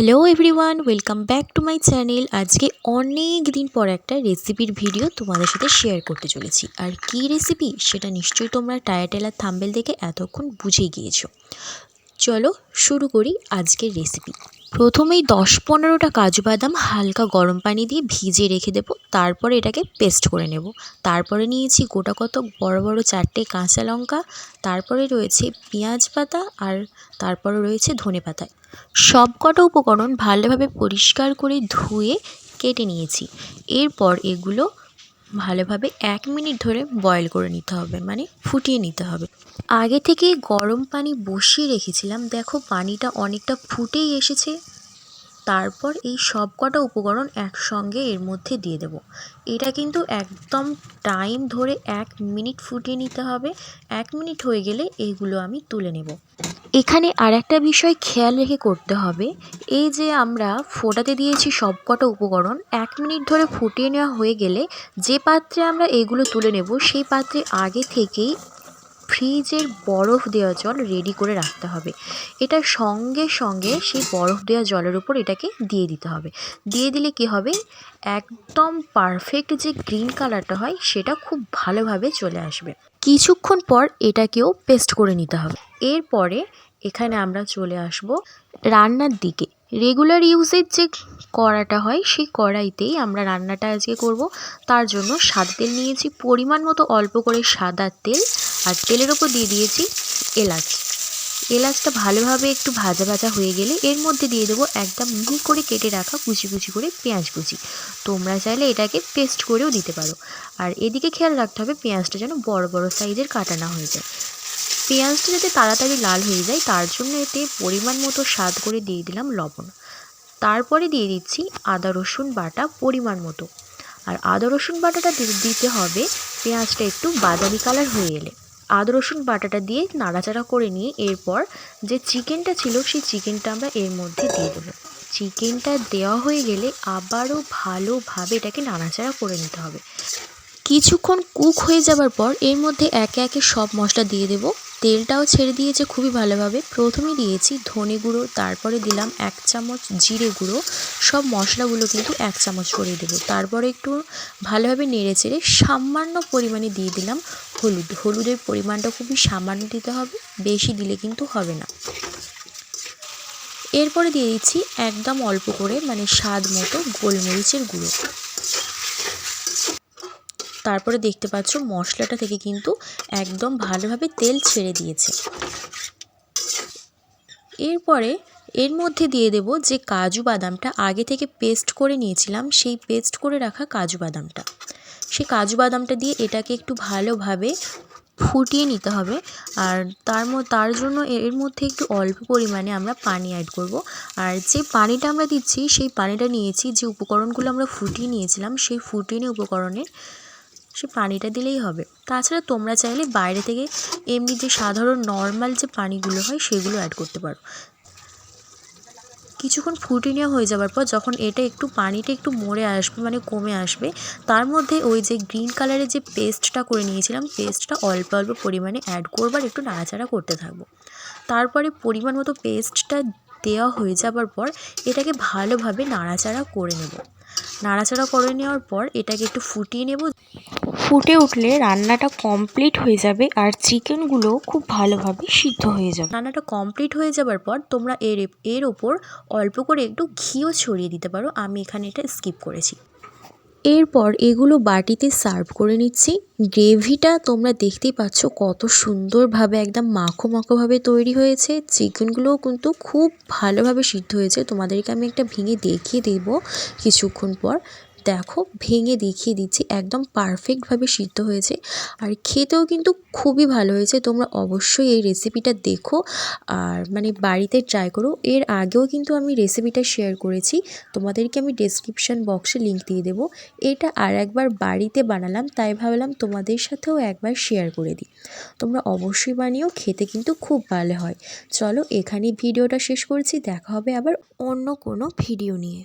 Hello everyone welcome back to my channel আজকে অনেক দিন পর একটা রেসিপির ভিডিও তোমাদের সাথে শেয়ার করতে চলেছি। আর কি রেসিপি সেটা নিশ্চয়ই তোমরা টায়াটেলার থাম্বেল দেখে এতক্ষণ বুঝে গিয়েছো। চলো শুরু করি আজকের রেসিপি প্রথমেই দশ পনেরোটা কাজু বাদাম হালকা গরম পানি দিয়ে ভিজে রেখে দেবো, তারপরে এটাকে পেস্ট করে নেব। তারপরে নিয়েছি গোটা কত বড় বড় চারটে কাঁচা লঙ্কা, তারপরে রয়েছে পেঁয়াজ পাতা আর তারপরে রয়েছে ধনে পাতা। সব কটা উপকরণ ভালোভাবে পরিষ্কার করে ধুয়ে কেটে নিয়েছি। এরপর এগুলো ভালোভাবে এক মিনিট ধরে বয়েল করে নিতে হবে মানে ফুটিয়ে নিতে হবে। আগে থেকে গরম পানি বসিয়ে রেখেছিলাম, দেখো পানিটা অনেকটা ফুটেই এসেছে। তারপর এই সব কটা উপকরণ একসঙ্গে এর মধ্যে দিয়ে দেব। এটা কিন্তু একদম টাইম ধরে এক মিনিট ফুটিয়ে নিতে হবে। এক মিনিট হয়ে গেলে এইগুলো আমি তুলে নেব। এখানে আর একটা বিষয় খেয়াল রেখে করতে হবে। এই যে আমরা ফোটাতে দিয়েছি সব কটা উপকরণ, এক মিনিট ধরে ফুটিয়ে নেওয়া হয়ে গেলে যে পাত্রে আমরা এগুলো তুলে নেব, সেই পাত্রে আগে থেকেই ফ্রিজের বরফ দেওয়া জল রেডি করে রাখতে হবে। এটা সঙ্গে সঙ্গে সেই বরফ দেওয়া জলের উপর এটাকে দিয়ে দিতে হবে। দিয়ে দিলে কি হবে? একদম পারফেক্ট যে গ্রিন কালারটা হয়, সেটা খুব ভালোভাবে চলে আসবে। কিছুক্ষণ পর এটাকেও পেস্ট করে নিতে হবে। এরপরে এখানে আমরা চলে আসব রান্নার দিকে। রেগুলার ইউজের যে কড়াটা হয়, সেই কড়াইতেই আমরা রান্নাটা আজকে করব। তার জন্য সাদা তেল নিয়েছি পরিমাণ মতো অল্প করে সাদা তেল আর তেলের ওপর দিয়ে দিয়েছি এলাচ। এলাচটা ভালোভাবে একটু ভাজা ভাজা হয়ে গেলে এর মধ্যে দিয়ে দেবো একদম মিহি করে কেটে রাখা কুচি কুচি করে পেঁয়াজ কুচি। তোমরা চাইলে এটাকে পেস্ট করেও দিতে পারো। আর এদিকে খেয়াল রাখতে হবে পেঁয়াজটা যেন বড় বড় সাইজের কাটা না হয়ে যায়। পেঁয়াজটা যাতে তাড়াতাড়ি লাল হয়ে যায়, তার জন্য এতে পরিমাণ মতো স্বাদ করে দিয়ে দিলাম লবণ। তারপরে দিয়ে দিচ্ছি আদা, রসুন বাটা পরিমাণ মতো। আর আদা, রসুন বাটাটা দিতে হবে পেঁয়াজটা একটু বাদামি কালার হয়ে এলে। আদা, রসুন বাটাটা দিয়ে নাড়াচাড়া করে নিয়ে এরপর যে চিকেনটা ছিল, সেই চিকেনটা আমরা এর মধ্যে দিয়ে দেবো। চিকেনটা দেওয়া হয়ে গেলে আবারও ভালোভাবে এটাকে নাড়াচাড়া করে নিতে হবে। কিছুক্ষণ কুক হয়ে যাবার পর এর মধ্যে একে একে সব মশলা দিয়ে দেব। তেলটাও ছেড়ে দিয়েছে খুবই ভালোভাবে। প্রথমে দিয়েছি ধনে গুঁড়ো, তারপরে দিলাম এক চামচ জিরে গুঁড়ো। সব মশলাগুলো কিন্তু এক চামচ করে দেবো। তারপরে একটু ভালোভাবে নেড়ে চেড়ে সামান্য পরিমাণে দিয়ে দিলাম হলুদ। হলুদের পরিমাণটা খুবই সামান্য দিতে হবে, বেশি দিলে কিন্তু হবে না। এরপরে দিয়ে দিচ্ছি একদম অল্প করে মানে স্বাদ মতো গোলমরিচের গুঁড়ো। তারপরে দেখতে পাচ্ছ মশলাটা থেকে কিন্তু একদম ভালোভাবে তেল ছেড়ে দিয়েছে। এরপরে এর মধ্যে দিয়ে দেব যে কাজু বাদামটা আগে থেকে পেস্ট করে নিয়েছিলাম, সেই পেস্ট করে রাখা কাজু বাদামটা। সেই কাজু বাদামটা দিয়ে এটাকে একটু ভালোভাবে ফুটিয়ে নিতে হবে। আর তার তার জন্য এর মধ্যে একটু অল্প পরিমাণে আমরা পানি অ্যাড করব। আর যে পানিটা আমরা দিচ্ছি, সেই পানিটা নিয়েছি, যে উপকরণগুলো আমরা ফুটিয়ে নিয়েছিলাম, সেই ফুটিয়ে উপকরণের, সে পানিটা দিলেই হবে। তাছাড়া তোমরা চাইলে বাইরে থেকে এমনি যে সাধারণ নর্মাল যে পানিগুলো হয়, সেগুলো অ্যাড করতে পারো। কিছুক্ষণ ফুটিয়ে নেওয়া হয়ে যাওয়ার পর যখন এটা একটু পানিটা একটু মরে আসবে মানে কমে আসবে, তার মধ্যে ওই যে গ্রিন কালারের যে পেস্টটা করে নিয়েছিলাম পেস্টটা অল্প অল্প পরিমাণে অ্যাড করবার একটু নাড়াচাড়া করতে থাকব। তারপরে পরিমাণ মতো পেস্টটা দেওয়া হয়ে যাবার পর এটাকে ভালোভাবে নাড়াচাড়া করে নেব। নাড়াচাড়া করে নেওয়ার পর এটাকে একটু ফুটিয়ে নেব। ফুটে উঠলে রান্নাটা কমপ্লিট হয়ে যাবে আর চিকেনগুলো খুব ভালোভাবে সিদ্ধ হয়ে যাবে। রান্নাটা কমপ্লিট হয়ে যাবার পর তোমরা এর এর ওপর অল্প করে একটু ঘিও ছড়িয়ে দিতে পারো। আমি এখানে এটা স্কিপ করেছি। এরপর এগুলো বাটিতে সার্ভ করে নিচ্ছি। গ্রেভিটা তোমরা দেখতেই পাচ্ছ কত সুন্দরভাবে একদম মাখো মাখোভাবে তৈরি হয়েছে। চিকেনগুলোও কিন্তু খুব ভালোভাবে সিদ্ধ হয়েছে। তোমাদেরকে আমি একটা ভেঙে দেখিয়ে দেব কিছুক্ষণ পর। দেখো ভেঙে দেখিয়ে দিচ্ছি, একদম পারফেক্টভাবে সিদ্ধ হয়েছে। আর খেতেও কিন্তু খুবই ভালো হয়েছে, তোমরা অবশ্যই এই রেসিপিটা দেখো আর মানে বাড়িতে ট্রাই করো। এর আগেও কিন্তু আমি রেসিপিটা শেয়ার করেছি, তোমাদেরকে আমি ডেসক্রিপশান বক্সে লিঙ্ক দিয়ে দেবো। এটা আর একবার বাড়িতে বানালাম, তাই ভাবলাম তোমাদের সাথেও একবার শেয়ার করে দিই। তোমরা অবশ্যই বানিয়েও খেতে কিন্তু খুব ভালো হয়। চলো এখানেই ভিডিওটা শেষ করছি, দেখা হবে আবার অন্য কোনো ভিডিও নিয়ে।